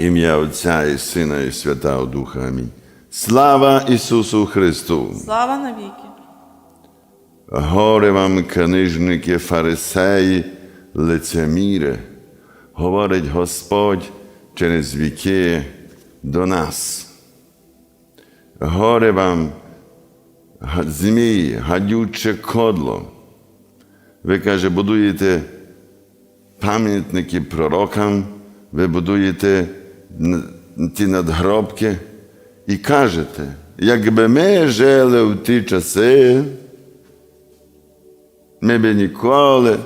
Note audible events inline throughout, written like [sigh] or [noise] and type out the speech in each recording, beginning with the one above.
Ім'я Отця і Сина, і Святого Духа. Амінь. Слава Ісусу Христу! Слава навіки! Горе вам, книжники, фарисеї, лицеміри, говорить Господь через віки до нас. Горе вам, змій, гадюче кодло. Ви каже, будуєте пам'ятники пророкам, ви будуєте ті надгробки і кажете, якби ми жили в ті часи, ми би ніколи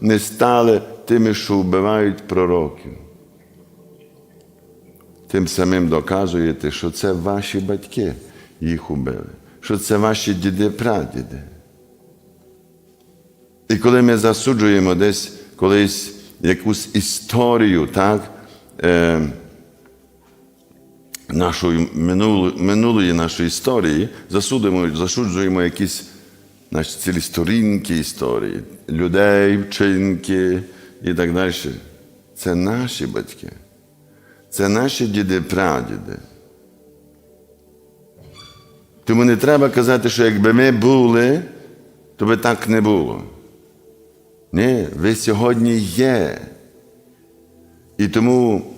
не стали тими, що вбивають пророків. Тим самим доказуєте, що це ваші батьки їх убили, що це ваші діди-прадіди. І коли ми засуджуємо десь колись якусь історію, так, е, нашої минулої, минулої нашої історії, засудимо, засуджуємо якісь наші цілі сторінки історії, людей, вчинки і так далі. Це наші батьки, це наші діди-прадіди. Тому не треба казати, що якби ми були, то би так не було. Ні, ви сьогодні є. І тому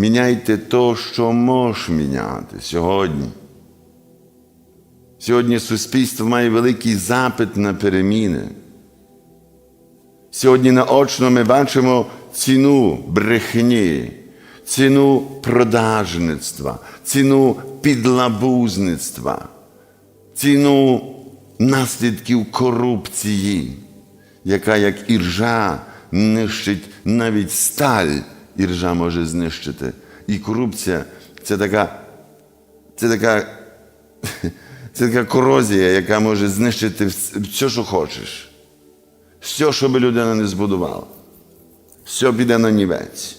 міняйте то, що можеш міняти сьогодні. Сьогодні суспільство має великий запит на переміни. Сьогодні наочно ми бачимо ціну брехні, ціну продажництва, ціну підлабузництва, ціну наслідків корупції, яка як іржа нищить навіть сталь, іржа може знищити. І корупція це така, це така, [laughs] це така корозія, яка може знищити все, що хочеш. Все, що би людина не збудувала. Все піде на нівець.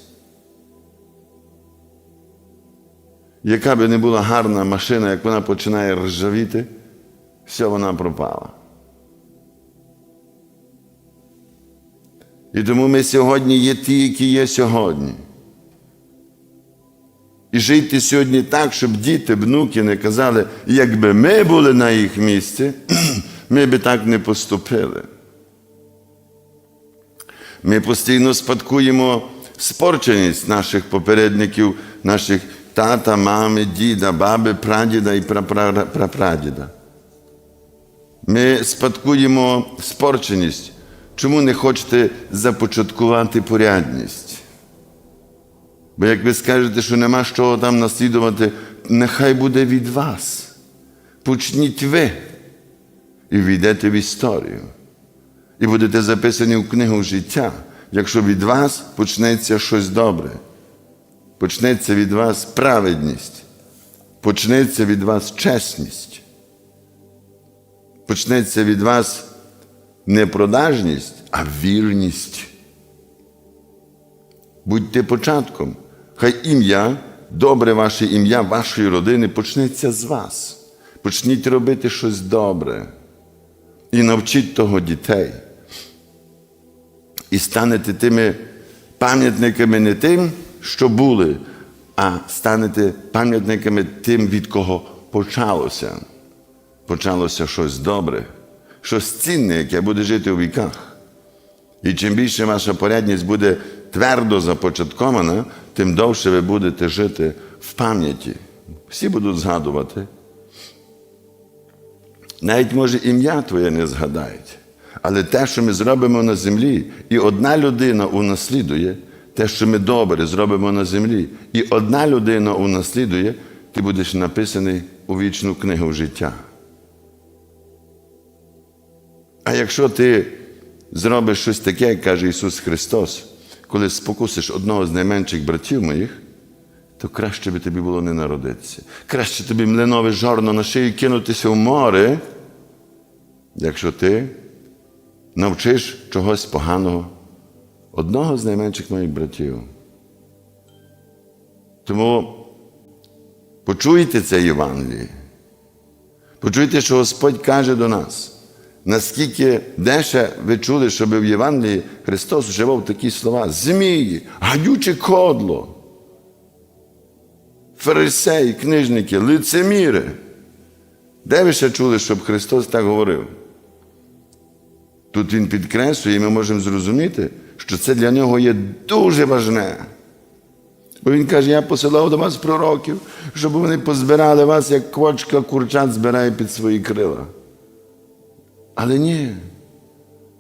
Яка би не була гарна машина, як вона починає ржавіти, все вона пропала. І тому ми сьогодні є ті, які є сьогодні. І жити сьогодні так, щоб діти, внуки не казали, якби ми були на їх місці, [clears throat] ми би так не поступили. Ми постійно спадкуємо спорченість наших попередників, наших тата, мами, діда, баби, прадіда і прапра- прапрадіда. Ми спадкуємо спорченість. Чому не хочете започаткувати порядність? Бо як ви скажете, що нема чого там наслідувати, нехай буде від вас. Почніть ви і війдете в історію. І будете записані в книгу життя, якщо від вас почнеться щось добре. Почнеться від вас праведність, почнеться від вас чесність, почнеться від вас не продажність, а вірність. Будьте початком. Хай ім'я, добре ваше ім'я вашої родини почнеться з вас. Почніть робити щось добре. І навчіть того дітей. І станете тими пам'ятниками не тим, що були, а станете пам'ятниками тим, від кого почалося. Почалося щось добре, щось цінне, яке буде жити у віках. І чим більше ваша порядність буде твердо започаткована, тим довше ви будете жити в пам'яті. Всі будуть згадувати. Навіть, може, ім'я твоє не згадають. Але те, що ми зробимо на землі, і одна людина унаслідує, те, що ми добре зробимо на землі, і одна людина унаслідує, ти будеш написаний у вічну книгу життя. А якщо ти зробиш щось таке, як каже Ісус Христос, коли спокусиш одного з найменших братів моїх, то краще би тобі було не народитися. Краще тобі млинове жорно на шию кинутися в море, якщо ти навчиш чогось поганого одного з найменших моїх братів. Тому почуйте це Євангеліє. Почуйте, що Господь каже до нас. Наскільки деше ви чули, щоб в Євангелії Христос вживав такі слова: змії, гадюче кодло. фарисеї, книжники, лицеміри. Де ви ще чули, щоб Христос так говорив? Тут Він підкреслює, і ми можемо зрозуміти, що це для нього є дуже важне. Бо він каже, я посилав до вас пророків, щоб вони позбирали вас, як квочка курчат збирає під свої крила. Але ні.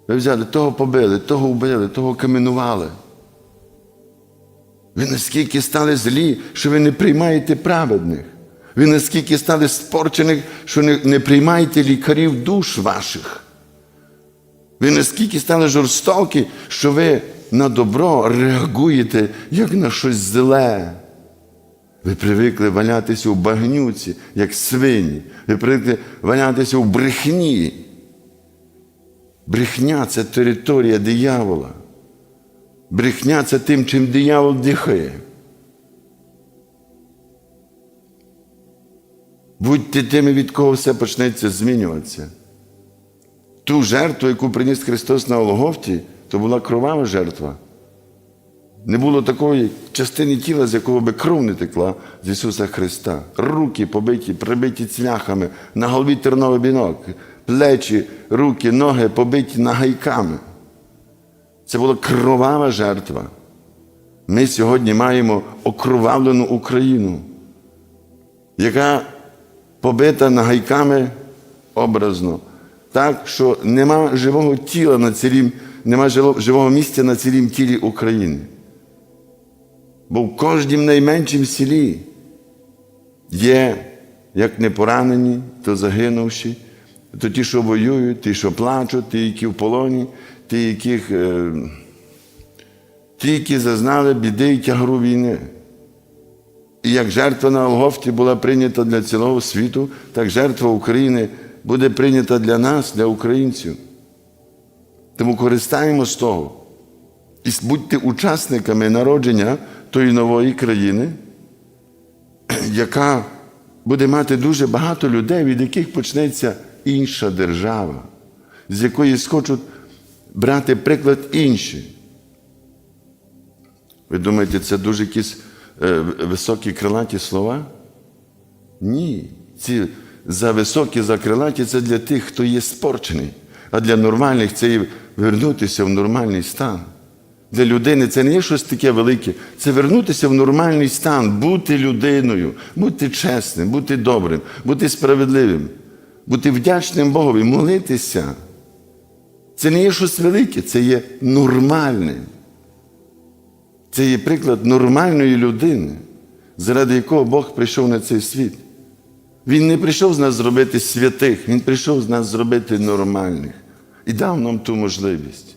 Ви взяли, того побили, того вбили, того каменували. Ви наскільки стали злі, що ви не приймаєте праведних. Ви наскільки стали спорчених, що не, не приймаєте лікарів душ ваших. Ви наскільки стали жорстокі, що ви на добро реагуєте як на щось зле. Ви привикли валятися у багнюці, як свині. Ви привикли валятися у брехні. Брехня це територія диявола. Брехня це тим, чим диявол дихає. Будьте тими, від кого все почнеться змінюватися. Ту жертву, яку приніс Христос на Голгофті, то була кровава жертва. Не було такої частини тіла, з якого би кров не текла з Ісуса Христа. Руки побиті, прибиті цвяхами, на голові терновий бінок, плечі, руки, ноги побиті нагайками. Це була кровава жертва. Ми сьогодні маємо окровавлену Україну, яка побита нагайками образно, так, що нема живого тіла на цілім, нема живого місця на цілім тілі України. Бо в кожнім найменшім селі є як не поранені, то загинувші, то ті, що воюють, ті, що плачуть, ті, які в полоні, ті, яких, е, ті, які зазнали біди і тягару війни. І як жертва на Голгофті була прийнята для цілого світу, так жертва України буде прийнята для нас, для українців. Тому користаємо з того. І будьте учасниками народження тої нової країни, яка буде мати дуже багато людей, від яких почнеться інша держава, з якої схочуть брати приклад інші. Ви думаєте, це дуже якісь е, високі крилаті слова? Ні. Ці за високі, за крилаті це для тих, хто є спорчений. А для нормальних це і вернутися в нормальний стан. Для людини це не є щось таке велике, це вернутися в нормальний стан, бути людиною, бути чесним, бути добрим, бути справедливим, бути вдячним Богові, молитися. Це не є щось велике, це є нормальне. Це є приклад нормальної людини, заради якого Бог прийшов на цей світ. Він не прийшов з нас зробити святих, Він прийшов з нас зробити нормальних і дав нам ту можливість.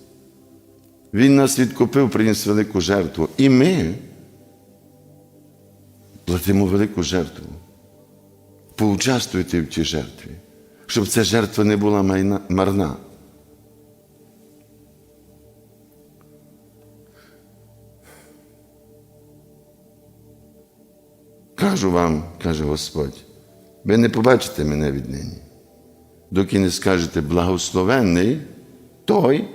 Він нас відкупив, приніс велику жертву. І ми платимо велику жертву. Поучаствуйте в цій жертві, щоб ця жертва не була марна. Кажу вам, каже Господь, ви не побачите мене віднині, доки не скажете благословенний той,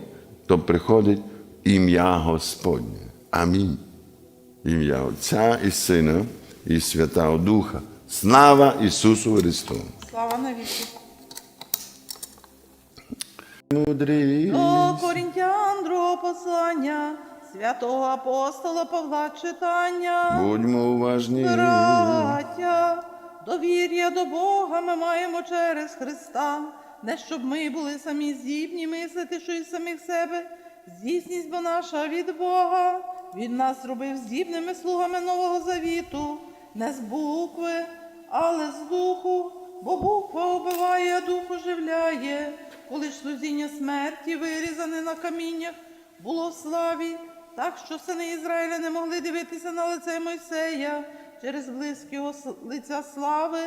хто приходить ім'я Господнє. Амінь. Ім'я Отця і Сина і Святого Духа. Слава Ісусу Христу! Слава навіки. До Корінтян другого послання, святого апостола Павла читання. Будьмо уважні. Браття, довір'я до Бога ми маємо через Христа, не щоб ми були самі здібні мислити, що із самих себе. Здійсність бо наша від Бога. Він нас зробив здібними слугами Нового Завіту, не з букви, але з духу, бо буква убиває, а дух оживляє. Коли ж слузіння смерті, вирізане на каміннях, було в славі, так що сини Ізраїля не могли дивитися на лице Мойсея через блиск лиця слави,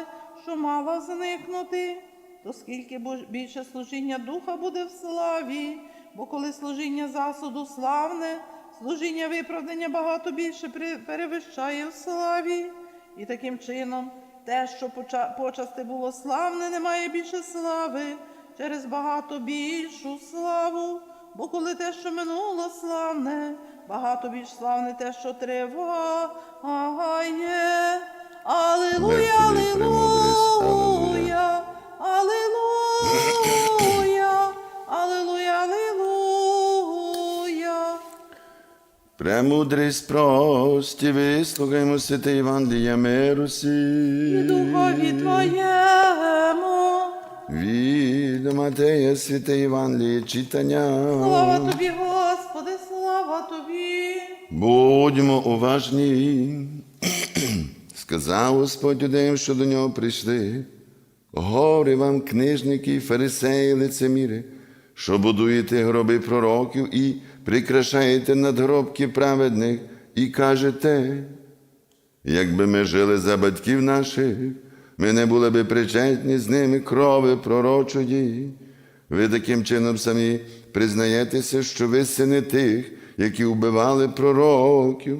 що мала зникнути. То скільки більше служіння духа буде в славі, бо коли служіння засуду славне, служіння виправдання багато більше перевищає в славі. І таким чином те, що почасти було славне, не має більше слави через багато більшу славу. Бо коли те, що минуло славне, багато більш славне те, що триває, а Алілуя, Мертвий премудрість, алілуя, алілуя, алілуя, алілуя. Премудрість прості, вислухаймо святе Євангелія миру І сі. духові Твоєму. Від Матея святе Євангеліє читання. Слава тобі, Господи, слава тобі. Будьмо уважні. Сказав Господь юдеям, що до нього прийшли. Горе вам, книжники, фарисеї, лицеміри, що будуєте гроби пророків і прикрашаєте надгробки праведних, і кажете, якби ми жили за батьків наших, ми не були би причетні з ними крови пророчої. Ви таким чином самі признаєтеся, що ви сини тих, які вбивали пророків.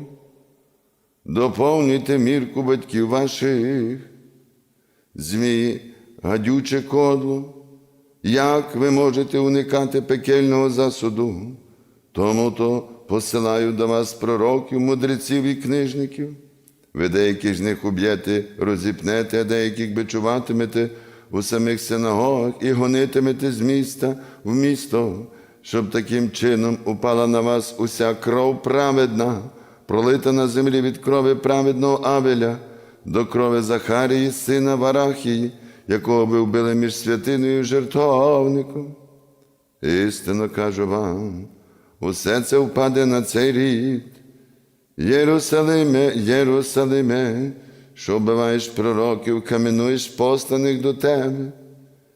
Доповнюйте мірку батьків ваших, змії, гадюче кодло, як ви можете уникати пекельного засуду, тому то посилаю до вас пророків, мудреців і книжників. Ви деяких з них уб'єте, розіпнете, а деяких бичуватимете у самих синагогах і гонитимете з міста в місто, щоб таким чином упала на вас уся кров праведна, пролита на землі від крови праведного Авеля до крови Захарії, сина Варахії, якого ви вбили між святиною і жертовником. Істинно кажу вам, усе це впаде на цей рід. Єрусалиме, Єрусалиме, що вбиваєш пророків, каменуєш посланих до тебе.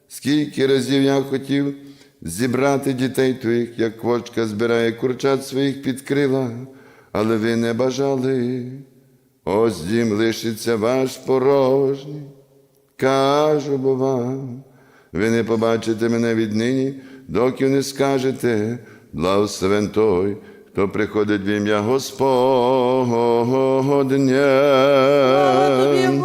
Скільки разів я хотів зібрати дітей твоїх, як квочка збирає курчат своїх під крила, але ви не бажали. Ось дім лишиться ваш порожній. Кажу бо вам, ви не побачите мене віднині, доки не скажете, благословен той, хто приходить в ім'я Господнє. Слава тобі,